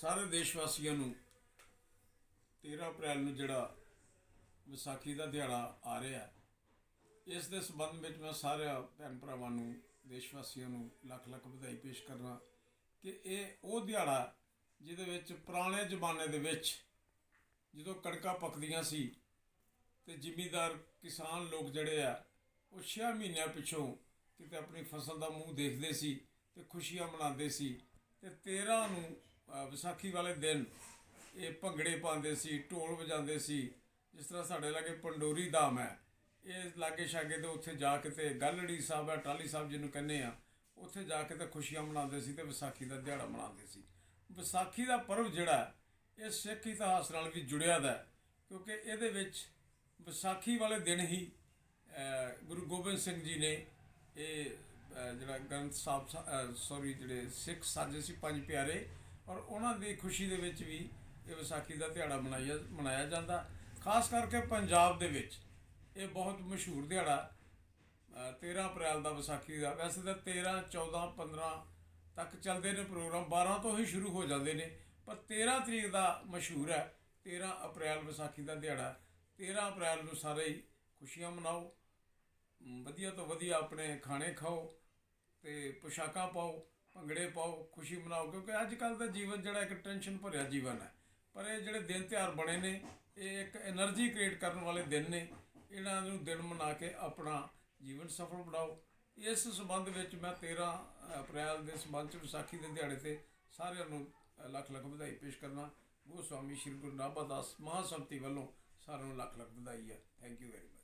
ਸਾਰੇ ਦੇਸ਼ ਵਾਸੀਆਂ ਨੂੰ 13 ਅਪ੍ਰੈਲ ਨੂੰ ਜਿਹੜਾ ਵਿਸਾਖੀ ਦਾ ਦਿਹਾੜਾ ਆ ਰਿਹਾ ਹੈ, ਇਸ ਦੇ ਸੰਬੰਧ ਵਿੱਚ ਮੈਂ ਸਾਰੇ ਭੈਣ ਭਰਾਵਾਂ ਨੂੰ ਦੇਸ਼ ਵਾਸੀਆਂ ਨੂੰ ਲੱਖ ਲੱਖ ਵਧਾਈ ਪੇਸ਼ ਕਰਨਾ ਕਿ ਇਹ ਉਹ ਦਿਹਾੜਾ ਜਿਹਦੇ ਵਿੱਚ ਪੁਰਾਣੇ ਜ਼ਮਾਨੇ ਦੇ ਵਿੱਚ ਜਦੋਂ ਕਣਕਾਂ ਪੱਕਦੀਆਂ ਸੀ ਤੇ ਜ਼ਿਮੀਦਾਰ ਕਿਸਾਨ ਲੋਕ ਜਿਹੜੇ ਆ ਉਹ 6 ਮਹੀਨਿਆਂ ਪਿੱਛੋਂ ਕਿਤੇ ਆਪਣੀ ਫਸਲ ਦਾ ਮੂੰਹ ਦੇਖਦੇ ਸੀ ਤੇ ਖੁਸ਼ੀਆਂ ਮਨਾਉਂਦੇ ਸੀ ਤੇ 13 ਨੂੰ ਵਿਸਾਖੀ ਵਾਲੇ ਦਿਨ ਇਹ ਭੰਗੜੇ ਪਾਉਂਦੇ ਸੀ, ਢੋਲ ਵਜਾਉਂਦੇ ਸੀ। ਜਿਸ ਤਰ੍ਹਾਂ ਸਾਡੇ ਲਾਗੇ ਪੰਡੋਰੀ ਧਾਮ ਹੈ, ਇਹ ਲਾਗੇ ਛਾਗੇ ਤੇ ਉੱਥੇ ਜਾ ਕੇ ਤੇ ਗੱਲੜੀ ਸਾਹਿਬ ਹੈ ਟਾਲੀ ਸਾਹਿਬ ਜਿਹਨੂੰ ਕਹਿੰਦੇ ਆ, ਉੱਥੇ ਜਾ ਕੇ ਤਾਂ ਖੁਸ਼ੀਆਂ ਮਨਾਉਂਦੇ ਸੀ ਤੇ ਵਿਸਾਖੀ ਦਾ ਦਿਹਾੜਾ ਮਨਾਉਂਦੇ ਸੀ। ਵਿਸਾਖੀ ਦਾ ਪਰਵ ਜਿਹੜਾ ਇਹ ਸਿੱਖ ਇਤਿਹਾਸ ਨਾਲ ਵੀ ਜੁੜਿਆ ਦਾ ਕਿਉਂਕਿ ਇਹਦੇ ਵਿੱਚ ਵਿਸਾਖੀ ਵਾਲੇ ਦਿਨ ਹੀ ਗੁਰੂ ਗੋਬਿੰਦ ਸਿੰਘ ਜੀ ਨੇ ਇਹ ਜਿਹੜਾ ਗ੍ਰੰਥ ਸਾਹਿਬ ਸੌਰੀ ਜਿਹੜੇ ਸਿੱਖ ਸਾਜੇ ਸੀ, ਪੰਜ ਪਿਆਰੇ ਔਰ ਉਹਨਾਂ ਦੀ ਖੁਸ਼ੀ ਦੇ ਵਿੱਚ ਵੀ ਇਹ ਵਿਸਾਖੀ ਦਾ ਦਿਹਾੜਾ ਮਨਾਇਆ ਮਨਾਇਆ ਜਾਂਦਾ। ਖਾਸ ਕਰਕੇ ਪੰਜਾਬ ਦੇ ਵਿੱਚ ਇਹ ਬਹੁਤ ਮਸ਼ਹੂਰ ਦਿਹਾੜਾ ਅ, 13 ਅਪ੍ਰੈਲ ਦਾ ਵਿਸਾਖੀ ਦਾ। ਵੈਸੇ ਤਾਂ 13 14 15 ਤੱਕ ਚੱਲਦੇ ਨੇ ਪ੍ਰੋਗਰਾਮ 12 ਤੋਂ ਹੀ ਸ਼ੁਰੂ ਹੋ ਜਾਂਦੇ ਨੇ ਪਰ 13 ਤਰੀਕ ਦਾ ਮਸ਼ਹੂਰ ਹੈ 13 ਅਪ੍ਰੈਲ ਵਿਸਾਖੀ ਦਾ ਦਿਹਾੜਾ। 13 ਅਪ੍ਰੈਲ ਨੂੰ ਸਾਰੇ ਹੀ ਖੁਸ਼ੀਆਂ ਮਨਾਓ ਵਧੀਆ ਤੋਂ ਵਧੀਆ ਆਪਣੇ ਖਾਣੇ ਖਾਓ ਤੇ ਪੁਸ਼ਾਕਾਂ ਪਾਓ। ਭੰਗੜੇ ਪਾਓ, ਖੁਸ਼ੀ ਮਨਾਓ, ਕਿਉਂਕਿ ਅੱਜ ਕੱਲ ਦਾ ਜੀਵਨ ਜਿਹੜਾ ਇੱਕ ਟੈਨਸ਼ਨ ਭਰਿਆ ਜੀਵਨ ਹੈ। ਪਰ ਇਹ ਜਿਹੜੇ ਦਿਨ ਤਿਉਹਾਰ ਬਣੇ ਨੇ, ਇਹ ਇੱਕ એનર્ਜੀ ਕ੍ਰੀਏਟ ਕਰਨ ਵਾਲੇ ਦਿਨ ਨੇ। ਇਹਨਾਂ ਨੂੰ ਦਿਨ ਮਨਾ ਕੇ ਆਪਣਾ ਜੀਵਨ ਸਫਲ ਬਣਾਓ। ਇਸ ਸੰਬੰਧ ਵਿੱਚ ਮੈਂ 13 ਅਪ੍ਰੈਲ ਦੇ ਸੰਬੰਧ 'ਚ ਵਿਸਾਖੀ ਦੇ ਦਿਹਾੜੇ ਤੇ ਸਾਰਿਆਂ ਨੂੰ ਲੱਖ ਲੱਖ ਵਧਾਈ ਪੇਸ਼ ਕਰਨਾ। ਗੁਰੂ ਸਵਾਮੀ ਸ਼੍ਰੀ ਗੁਰੂ ਨਾਨਕ ਦਾਸ ਮਹਾਸੰਤੀ ਵੱਲੋਂ ਸਾਰਿਆਂ ਨੂੰ ਲੱਖ ਲੱਖ ਵਧਾਈ ਹੈ। Thank you very much